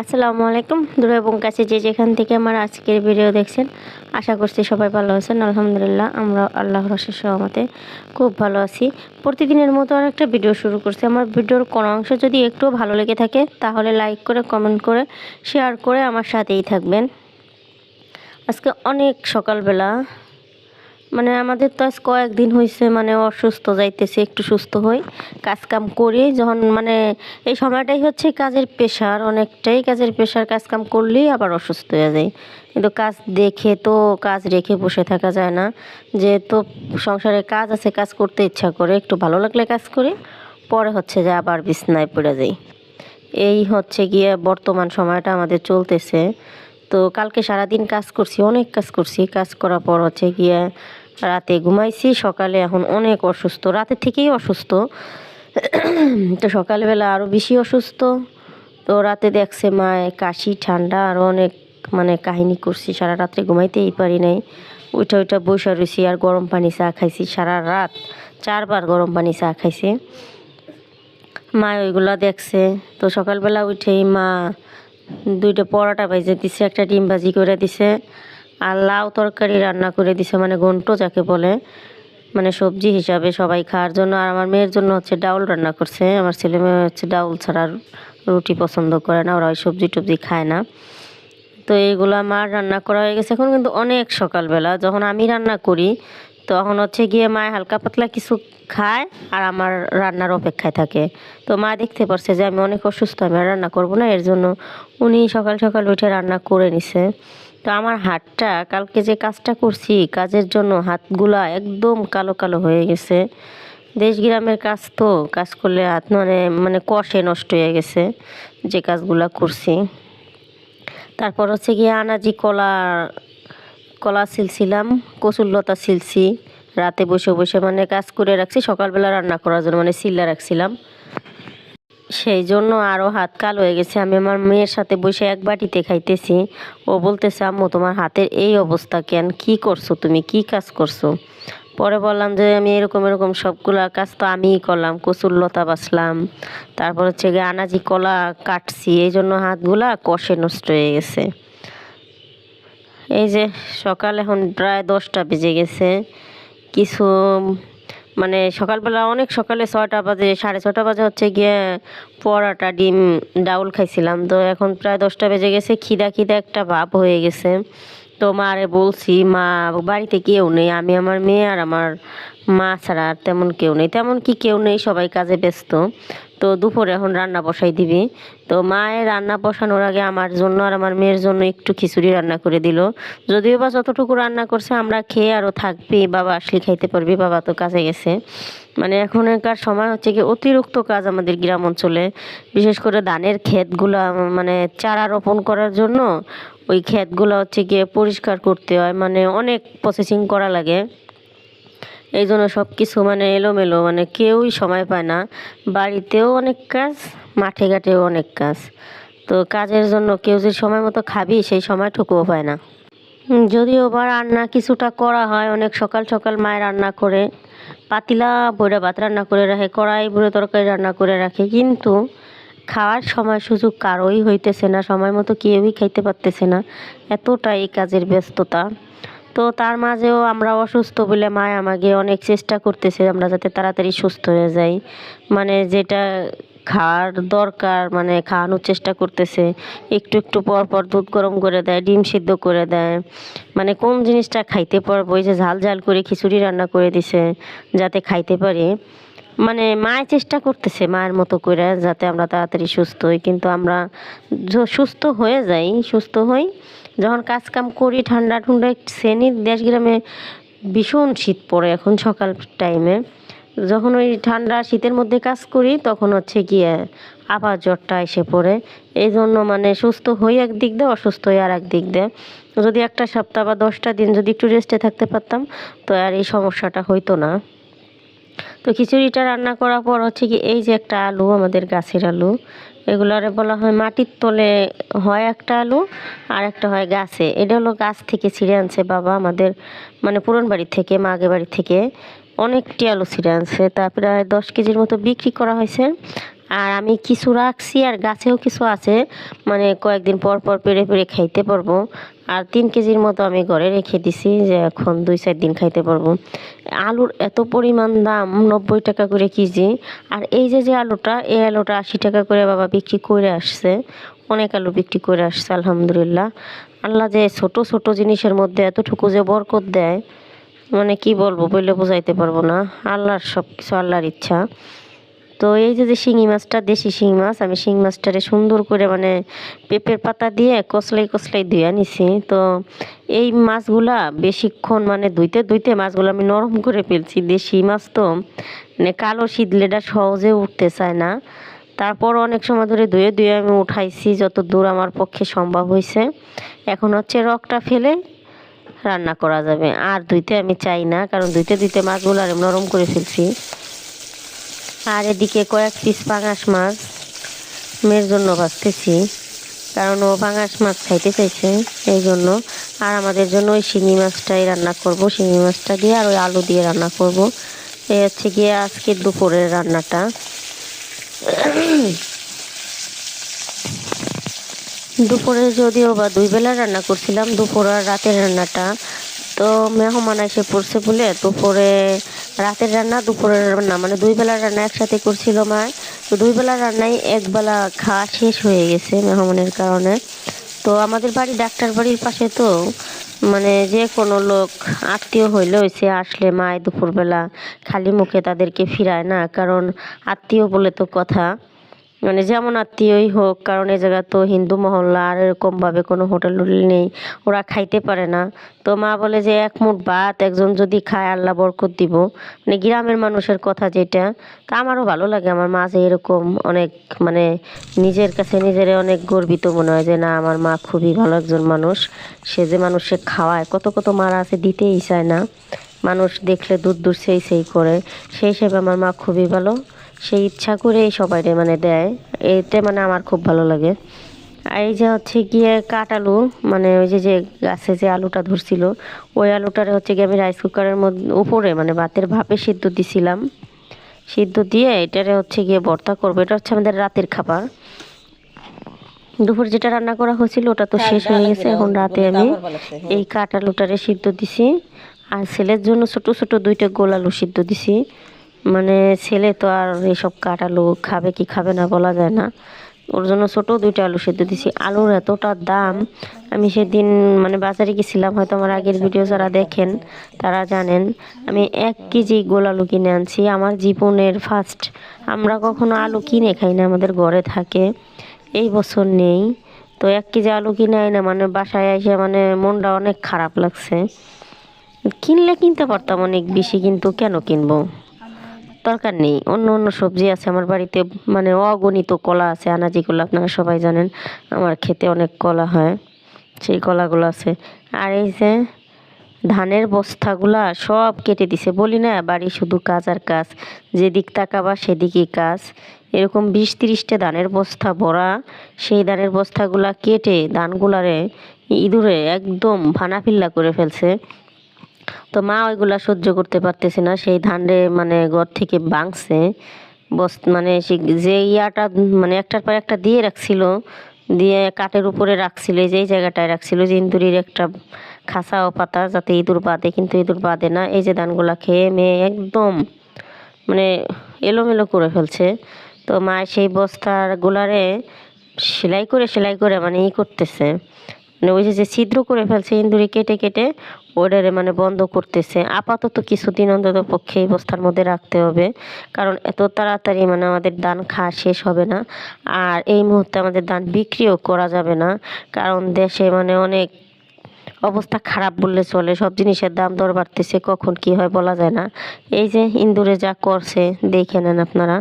আসসালামু আলাইকুম। দূর এবং কাছে যে যেখান থেকে আমার আজকের ভিডিও দেখছেন, আশা করছি সবাই ভালো আছেন। আলহামদুলিল্লাহ, আমরা আল্লাহ রসের সহমতে খুব ভালো আছি। প্রতিদিনের মতো আর একটা ভিডিও শুরু করছি। আমার ভিডিওর কোনো অংশ যদি একটু ভালো লেগে থাকে, তাহলে লাইক করে, কমেন্ট করে, শেয়ার করে আমার সাথেই থাকবেন। আজকে অনেক সকালবেলা মানে আমাদের তো আজ কয়েকদিন হয়েছে মানে অসুস্থ, যাইতেছে, একটু সুস্থ হই কাজ কাম করি, যখন মানে এই সময়টাই হচ্ছে কাজের প্রেশার, অনেকটাই কাজের প্রেশার কাজ কাম করলেই আবার অসুস্থ হয়ে যায় কিন্তু কাজ দেখে তো, কাজ রেখে বসে থাকা যায় না। যেহেতু সংসারে কাজ আছে, কাজ করতে ইচ্ছা করে, একটু ভালো লাগলে কাজ করি, পরে হচ্ছে যে আবার বিছনায় পড়ে যাই। এই হচ্ছে গিয়ে বর্তমান সময়টা আমাদের চলতেছে। তো কালকে সারাদিন কাজ করছি, অনেক কাজ করছি। কাজ করার পর হচ্ছে গিয়ে রাতে ঘুমাইছি, সকালে এখন অনেক অসুস্থ, রাতে থেকেই অসুস্থ। তো সকালবেলা আরও বেশি অসুস্থ। তো রাতে দেখছে মায় কাশি, ঠান্ডা আরও অনেক মানে কাহিনী করছি, সারা রাত্রে ঘুমাইতেই পারি নাই। ওইটা ওইটা বসে রয়েছি আর গরম পানি চা খাইছি, সারা রাত চারবার গরম পানি চা খাইছে। মা ওইগুলা দেখছে। তো সকালবেলা উঠেই মা দুইটা পরোটা ভেজে দিছে, একটা ডিম ভাজি করে দিছে, আর লাউ তরকারি রান্না করে দিছে মানে ঘন্ট যাকে বলে মানে সবজি হিসাবে সবাই খাওয়ার জন্য। আর আমার মেয়ের জন্য হচ্ছে ডাউল রান্না করছে। আমার ছেলে মেয়ে হচ্ছে ডাউল ছাড়া রুটি পছন্দ করে না, ওরা ওই সবজি টবজি খায় না। তো এইগুলো আমার রান্না করা হয়ে গেছে। এখন কিন্তু অনেক সকালবেলা, যখন আমি রান্না করি তখন হচ্ছে গিয়ে মায় হালকা পাতলা কিছু খায় আর আমার রান্নার অপেক্ষায় থাকে। তো মা দেখতে পারছে যে আমি অনেক অসুস্থ, আমি রান্না করব না, এর জন্য উনি সকাল সকাল উঠে রান্না করে নিছে। তো আমার হাতটা, কালকে যে কাজটা করছি, কাজের জন্য হাতগুলা একদম কালো কালো হয়ে গেছে। দেশ গ্রামের কাজ তো, কাজ করলে হাত মানে মানে কষে নষ্ট হয়ে গেছে যে কাজগুলা করছি। তারপর হচ্ছে গিয়ে আনাজি কলা কলা ছিলছিলাম, কচুর লতা ছিলছি, রাতে বসে বসে মানে কাজ করে রাখছি, সকালবেলা রান্না করার জন্য মানে সিল্লা রাখছিলাম। সেই জন্য আরও হাত কাল হয়ে গেছে, আমি আমার মেয়ের সাথে বসে এক বাটিতে খাইতেছি। ও বলতেছে, আম্মু, তোমার হাতের এই অবস্থা কেন? কি করছ তুমি? কি কাজ করছ? পরে বললাম যে, আমি এরকম এরকম সবগুলা কাজ তো আমিই করলাম, কচুর লতা বাছলাম, তারপর হচ্ছে গিয়ে আনাজি কলা কাটছি এই জন্য হাতগুলা কষে নষ্ট হয়ে গেছে। এই যে সকাল এখন প্রায় দশটা বেজে গেছে। কিছু মানে সকালবেলা অনেক সকালে ছয়টা বাজে, সাড়ে ছটা বাজে হচ্ছে গিয়ে পরাটা, ডিম, ডাউল খাইছিলাম। তো এখন প্রায় দশটা বেজে গেছে, খিদা খিদা একটা ভাব হয়ে গেছে। তো মারে বলছি, মা, বাড়িতে কেউ নেই, আমি আমার মেয়ে আর আমার মা ছাড়া আর তেমন কেউ নেই। তেমন কি কেউ নেই, সবাই কাজে ব্যস্ত। তো দুপুরে এখন রান্না বসাই দিবি। তো মায়ের রান্না বসানোর আগে আমার জন্য আর আমার মেয়ের জন্য একটু খিচুড়ি রান্না করে দিল। যদিও বা যতটুকু রান্না করছে আমরা খেয়ে আরও থাকবি, বাবা আসলে খাইতে পারবি, বাবা তো কাজে গেছে। মানে এখনকার সময় হচ্ছে কি অতিরিক্ত কাজ আমাদের গ্রাম অঞ্চলে। বিশেষ করে ধানের ক্ষেতগুলো মানে চারা রোপণ করার জন্য ওই ক্ষেতগুলো হচ্ছে গিয়ে পরিষ্কার করতে হয়। মানে অনেক প্রসেসিং করা লাগে। এই জন্য সব কিছু মানে এলোমেলো মানে কেউই সময় পায় না। বাড়িতেও অনেক কাজ, মাঠে ঘাটেও অনেক কাজ। তো কাজের জন্য কেউ যে সময় মতো খাবি, সেই সময় সময়টুকুও পায় না। যদিও বা রান্না কিছুটা করা হয়, অনেক সকাল সকাল মায়ের রান্না করে, পাতিলা বইরা ভাত রান্না করে রাখে, কড়াই বুড়ো তরকারি রান্না করে রাখে, কিন্তু খাওয়ার সময় সুযোগ কারোই হইতেছে না, সময় মতো কেউই খাইতে পারতেছে না। এতটাই কাজের ব্যস্ততা। তো তার মাঝেও আমরা অসুস্থ বলে মায় আমাকে অনেক চেষ্টা করতেছে আমরা যাতে তাড়াতাড়ি সুস্থ হয়ে যাই। মানে যেটা খাওয়ার দরকার মানে খাওয়ানোর চেষ্টা করতেছে, একটু একটু পর পর দুধ গরম করে দেয়, ডিম সিদ্ধ করে দেয়। মানে কোন জিনিসটা খাইতে পারব? এই যে ঝাল ঝাল করে খিচুড়ি রান্না করে দিছে, যাতে খাইতে পারি। মানে মায়ের চেষ্টা করতেছে মায়ের মতো করে যাতে আমরা তাড়াতাড়ি সুস্থ হই। কিন্তু আমরা সুস্থ হয়ে যাই, সুস্থ হই। যখন কাজ কাম করি, ঠান্ডা ঠান্ডা শ্রেণির দেশ গ্রামে ভীষণ শীত পড়ে এখন সকাল টাইমে যখন ওই ঠান্ডা শীতের মধ্যে কাজ করি, তখন হচ্ছে গিয়ে আবার জ্বরটা এসে পড়ে। এই জন্য মানে সুস্থ হই একদিক দিয়ে, অসুস্থ হই আর একদিক দিয়ে। যদি একটা সপ্তাহ বা দশটা দিন যদি একটু রেস্টে থাকতে পারতাম, তো আর এই সমস্যাটা হইতো না। তো খিচুড়িটা রান্না করার পর হচ্ছে কি, এই যে একটা আলু, আমাদের গাছের আলু এগুলারে বলা হয় মাটির তলে হয় একটা আলু, আর একটা হয় গাছে। এটা হলো গাছ থেকে ছিঁড়ে আনছে বাবা আমাদের মানে পুরন বাড়ি থেকে মাগে বাড়ি থেকে। অনেকটি আলু ছিঁড়ে আনছে। তা প্রায় দশ কেজির মতো বিক্রি করা হয়েছে। আর আমি কিছু রাখছি আর গাছেও কিছু আছে। মানে কয়েকদিন পর পর পেরে পেরে খাইতে পারব। আর তিন কেজির মতো আমি ঘরে রেখে দিছি যে এখন দুই চার দিন খাইতে পারব। আলুর এত পরিমাণ দাম, নব্বই টাকা করে কেজি। আর এই যে যে আলুটা, এই আলুটা আশি টাকা করে বাবা বিক্রি করে আসছে। অনেক আলু বিক্রি করে আসছে, আলহামদুলিল্লাহ। আল্লাহ যে ছোট ছোট জিনিসের মধ্যে এতটুকু যে বরকত দেয় মানে কি বলব, বললে বোঝাইতে পারব না। আল্লাহর সব কিছু আল্লাহর ইচ্ছা। তো এই যে যে শিঙি মাছটা, দেশি শিঙি মাছ, আমি শিঙি মাছটারে সুন্দর করে মানে পেঁপের পাতা দিয়ে কসলাই কসলাই ধুয়ে নিছি। তো এই মাছগুলা বেশিক্ষণ মানে ধুইতে ধুইতে মাছগুলো আমি নরম করে ফেলছি। দেশি মাছ তো মানে কালো শীতলেটা সহজে উঠতে চায় না। তারপর অনেক সময় ধরে ধুয়ে ধুয়ে আমি উঠাইছি যত দূর আমার পক্ষে সম্ভব হয়েছে এখন হচ্ছে রকটা ফেলে রান্না করা যাবে। আর ধুইতে আমি চাই না, কারণ ধুইতে ধুইতে মাছগুলো আর নরম করে ফেলছি। আর এদিকে কয়েক পিস পাঙাশ মাছ মেয়ের জন্য ভাজতেছি, কারণ ও পাঙাশ মাছ খাইতে চাইছে, এই জন্য। আর আমাদের জন্য ওই শিঙি মাছটাই রান্না করব, শিঙি মাছটা দিয়ে আর ওই আলু দিয়ে রান্না করব। এই হচ্ছে গিয়ে আজকে দুপুরের রান্নাটা। দুপুরে যদিও বা দুই বেলা রান্না করছিলাম, দুপুর আর রাতের রান্নাটা। তো মেহমান এসে পড়ছে বলে দুপুরে রাতের রান্না, দুপুরের রান্না। মানে দুই বেলার রান্না একসাথে করছিল মা। তো দুই বেলার রান্নাই একবেলা খাওয়া শেষ হয়ে গেছে মেহমানের কারণে। তো আমাদের বাড়ি ডাক্তার বাড়ির পাশে তো। মানে যে কোনো লোক আত্মীয় হইলে সে আসলে মায় দুপুরবেলা খালি মুখে তাদেরকে ফিরায় না। কারণ আত্মীয় বলে তো কথা। মানে যেমন আত্মীয়ই হোক, কারণ এই জায়গা তো হিন্দু মহল্লা, আর এরকমভাবে কোনো হোটেল টোটেল নেই, ওরা খাইতে পারে না। তো মা বলে যে এক মুঠ ভাত, একজন যদি খায় আল্লাহ বরকত দিব। মানে গ্রামের মানুষের কথা যেটা, তা আমারও ভালো লাগে। আমার মা যে এরকম অনেক মানে নিজের কাছে নিজের অনেক গর্বিত মনে হয় যে না, আমার মা খুবই ভালো একজন মানুষ। সে যে মানুষে খাওয়ায়, কত কত মারা আছে দিতেই চায় না। মানুষ দেখলে দূর দূর সেই সেই করে। সেই হিসেবে আমার মা খুবই ভালো। সেই ইচ্ছা করে সবাই মানে দেয়। এতে মানে আমার খুব ভালো লাগে। আর এই যে হচ্ছে গিয়ে কাঠ আলু মানে ওই যে যে গাছে যে আলুটা ধরছিল ওই আলুটারে হচ্ছে গিয়ে আমি রাইস কুকারের মধ্যে উপরে মানে ভাতের ভাপে সিদ্ধ দিছিলাম। সিদ্ধ দিয়ে এটারে হচ্ছে গিয়ে ভর্তা করব। এটা হচ্ছে আমাদের রাতের খাবার। দুপুর যেটা রান্না করা হয়েছিল ওটা তো শেষ হয়ে গেছে। এখন রাতে আমি এই কাঠ আলুটারে সিদ্ধ দিছি। আর ছেলের জন্য ছোট ছোট দুইটা গোল আলু সিদ্ধ দিছি। মানে ছেলে তো আর এসব কাঠ আলু খাবে কি খাবে না বলা যায় না। ওর জন্য ছোটো দুইটা আলু সেদ্ধ দিছি। আলুর এতটা দাম, আমি সেদিন মানে বাজারে গেছিলাম, হয়তো আমার আগের ভিডিও যারা দেখেন, তারা জানেন, আমি এক কেজি গোল আলু কিনে আনছি। আমার জীবনের ফার্স্ট আমরা কখনো আলু কিনে খাই না, আমাদের ঘরে থাকে। এই বছর নেই। তো এক কেজি আলু কিনে না মানে বাসায় এসে মানে মনটা অনেক খারাপ লাগছে। কিনলে কিনতে পারতাম অনেক বেশি, কিন্তু কেন কিনবো? দরকার নেই। অন্য অন্য সবজি আছে আমার বাড়িতে মানে অগণিত কলা আছে, আনাজি কলা, আপনারা সবাই জানেন আমার খেতে অনেক কলা হয়, সেই কলাগুলো আছে। আর এই যে ধানের বস্তাগুলা সব কেটে দিছে, বলি না, বাড়ি শুধু কাজ আর কাজ, যেদিক তাকাবা সেদিকই কাজ। এরকম বিশ তিরিশটা ধানের বস্তা ভরা, সেই ধানের বস্তাগুলা কেটে ধানগুলারে ইঁদুরে একদম ভানাফিল্লা করে ফেলছে। তো মা ওইগুলা সহ্য করতে পারতেছে না, সেই ধান রে মানে ঘর থেকে ভাঙছে। বস মানে যে ইয়াটা মানে একটার পর একটা দিয়ে রাখছিল, দিয়ে কাঠের উপরে রাখছিল, এই যে জায়গাটায় রাখছিল, যে ইন্দুরির একটা খাসা ও পাতা যাতে ইঁদুর বাঁধে, কিন্তু ইঁদুর বাঁধে না, এই যে ধানগুলা খেয়ে মেয়ে একদম মানে এলোমেলো করে ফেলছে। তো মা সেই বস্তার গুলারে সেলাই করে সেলাই করে মানে ই করতেছে। মানে ওই যে ছিদ্র করে ফেলছে ইন্দুরি কেটে কেটে ওটারে মানে বন্ধ করতেছে। আপাতত কিছুদিন অন্তত পক্ষে এই বস্তার মধ্যে রাখতে হবে। কারণ এত তাড়াতাড়ি মানে আমাদের ধান খাওয়া শেষ হবে না। আর এই মুহূর্তে আমাদের ধান বিক্রিও করা যাবে না। কারণ দেশে মানে অনেক অবস্থা খারাপ বললে চলে। সব জিনিসের দাম দর বাড়তেছে। কখন কি হয় বলা যায় না। এই যে ইন্দুরে যা করছে, দেখে নেন আপনারা।